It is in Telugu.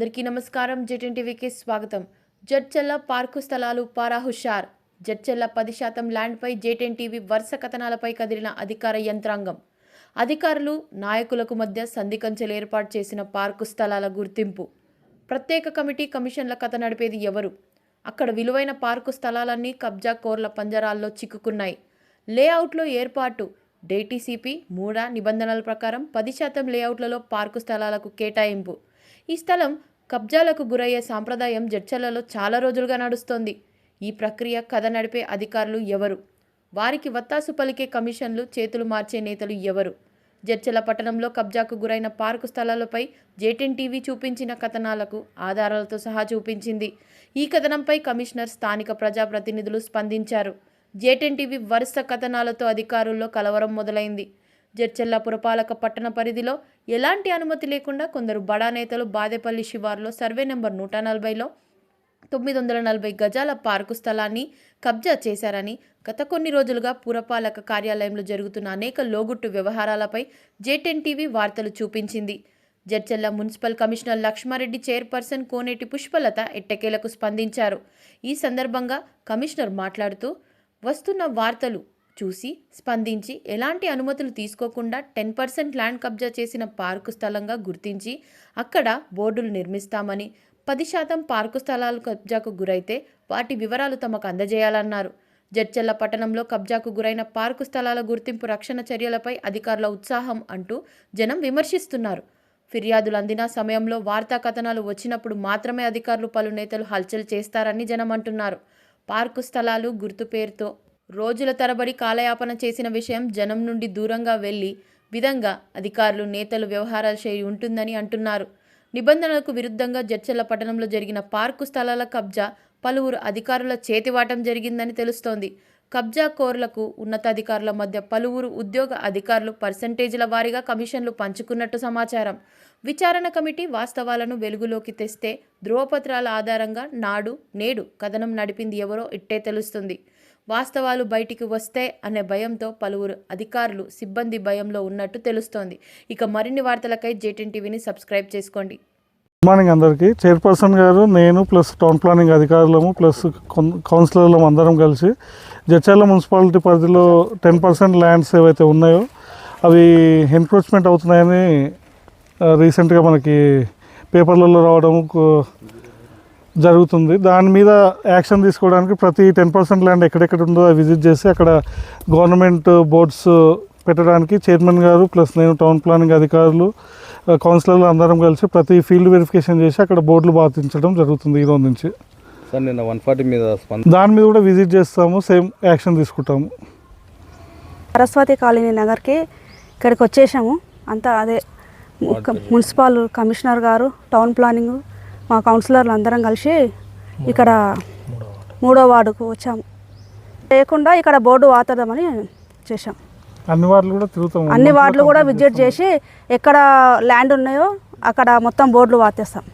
అందరికీ నమస్కారం. జెటిన్ టీవీకి స్వాగతం. జడ్చెల్ల పార్కు స్థలాలు పారాహుషార్. జడ్చెల్ల పది శాతం ల్యాండ్పై జేటెన్ టీవీ వరుస కథనాలపై కదిలిన అధికార యంత్రాంగం. అధికారులు నాయకులకు మధ్య సంధికంచెలు ఏర్పాటు చేసిన పార్కు స్థలాల గుర్తింపు. ప్రత్యేక కమిటీ కమిషన్ల కథ నడిపేది ఎవరు? అక్కడ విలువైన పార్కు స్థలాలన్నీ కబ్జా కోర్ల పంజరాల్లో చిక్కుకున్నాయి. లేఅవుట్లో ఏర్పాటు. డేటీసీపీ మూడా నిబంధనల ప్రకారం పది శాతం లేఅవుట్లలో పార్కు స్థలాలకు కేటాయింపు. ఈ స్థలం కబ్జాలకు గురయ్యే సాంప్రదాయం జడ్చర్లలో చాలా రోజులుగా నడుస్తోంది. ఈ ప్రక్రియ కథ నడిపే అధికారులు ఎవరు? వారికి వత్తాసు పలికే కమిషన్లు చేతులు మార్చే నేతలు ఎవరు? జడ్చల పట్టణంలో కబ్జాకు గురైన పార్కు స్థలాలపై జేటెన్ టీవీ చూపించిన కథనాలకు ఆధారాలతో సహా చూపించింది. ఈ కథనంపై కమిషనర్ స్థానిక ప్రజాప్రతినిధులు స్పందించారు. జేటెన్ టీవీ వరుస కథనాలతో అధికారుల్లో కలవరం మొదలైంది. జడ్చెల్ల పురపాలక పట్టణ పరిధిలో ఎలాంటి అనుమతి లేకుండా కొందరు బడా నేతలు బాదేపల్లి శివార్లో సర్వే నెంబర్ నూట నలభైలో తొమ్మిది వందల నలభై గజాల పార్కు స్థలాన్ని కబ్జా చేశారని గత కొన్ని రోజులుగా పురపాలక కార్యాలయంలో జరుగుతున్న అనేక లోగుట్టు వ్యవహారాలపై జేటెన్ టీవీ వార్తలు చూపించింది. Jadcherla municipal commissioner Lakshma Reddy chairperson Koneti Pushpalatha ఎట్టకేలకు స్పందించారు. ఈ సందర్భంగా కమిషనర్ మాట్లాడుతూ వస్తున్న వార్తలు చూసి స్పందించి ఎలాంటి అనుమతులు తీసుకోకుండా టెన్ పర్సెంట్ ల్యాండ్ కబ్జా చేసిన పార్కు స్థలంగా గుర్తించి అక్కడ బోర్డులు నిర్మిస్తామని పది శాతం పార్కు స్థలాలు కబ్జాకు గురైతే వాటి వివరాలు తమకు అందజేయాలన్నారు. జడ్చెల్ల పట్టణంలో కబ్జాకు గురైన పార్కు స్థలాల గుర్తింపు రక్షణ చర్యలపై అధికారుల ఉత్సాహం అంటూ జనం విమర్శిస్తున్నారు. ఫిర్యాదులు అందిన సమయంలో వార్తా కథనాలు వచ్చినప్పుడు మాత్రమే అధికారులు పలు నేతలు హల్చల్ చేస్తారని జనం అంటున్నారు పార్కు స్థలాలు గుర్తు పేరుతో రోజుల తరబడి కాలయాపన చేసిన విషయం జనం నుండి దూరంగా వెళ్ళి విధంగా అధికారులు నేతలు వ్యవహారాల శైలి ఉంటుందని అంటున్నారు. నిబంధనలకు విరుద్ధంగా జడ్చల్ల పట్టణంలో జరిగిన పార్కు స్థలాల కబ్జా పలువురు అధికారుల చేతివాటం జరిగిందని తెలుస్తోంది. కబ్జా కోర్లకు ఉన్నతాధికారుల మధ్య పలువురు ఉద్యోగ అధికారులు పర్సంటేజీల వారీగా కమిషన్లు పంచుకున్నట్టు సమాచారం. విచారణ కమిటీ వాస్తవాలను వెలుగులోకి తెస్తే ధ్రువపత్రాల ఆధారంగా నాడు నేడు కథనం నడిపింది ఎవరో ఇట్టే తెలుస్తుంది. వాస్తవాలు బయటికి వస్తే అనే భయంతో పలువురు అధికారులు సిబ్బంది భయంలో ఉన్నట్టు తెలుస్తోంది. ఇక మరిన్ని వార్తలకై జేటీన్ టీవీని సబ్స్క్రైబ్ చేసుకోండి. గుడ్ మార్నింగ్ అందరికీ. చైర్పర్సన్ గారు నేను ప్లస్ టౌన్ ప్లానింగ్ అధికారులము ప్లస్ కౌన్- కౌన్సిలర్లము అందరం కలిసి జడ్చర్ల మున్సిపాలిటీ పరిధిలో టెన్ పర్సెంట్ ల్యాండ్స్ ఏవైతే ఉన్నాయో అవి ఎన్క్రోచ్మెంట్ అవుతున్నాయని రీసెంట్గా మనకి పేపర్లలో రావడం జరుగుతుంది. దాని మీద యాక్షన్ తీసుకోవడానికి ప్రతి టెన్ పర్సెంట్ ల్యాండ్ ఎక్కడెక్కడ ఉందో అది విజిట్ చేసి అక్కడ గవర్నమెంట్ బోర్డ్స్ పెట్టడానికి చైర్మన్ గారు ప్లస్ నేను టౌన్ ప్లానింగ్ అధికారులు కౌన్సిలర్లు అందరం కలిసి ప్రతి ఫీల్డ్ వెరిఫికేషన్ చేసి అక్కడ బోర్డులు బాధించడం జరుగుతుంది ఈ రోజు నుంచి. సార్ నిన్న వన్ ఫార్టీ మీద స్పంద దాని మీద కూడా విజిట్ చేస్తాము సేమ్ యాక్షన్ తీసుకుంటాము. సరస్వతి కాలనీ నగర్కి ఇక్కడికి వచ్చేసాము. అంతా అదే మున్సిపల్ కమిషనర్ గారు టౌన్ ప్లానింగ్ మా కౌన్సిలర్లు అందరం కలిసి ఇక్కడ మూడో వార్డుకు వచ్చాము. లేకుండా ఇక్కడ బోర్డు వాతదామని చేశాం. అన్ని వార్డులు కూడా తిరుగుతాము. అన్ని వార్డులు కూడా విజిట్ చేసి ఎక్కడ ల్యాండ్ ఉన్నాయో అక్కడ మొత్తం బోర్డులు వాతేస్తాం.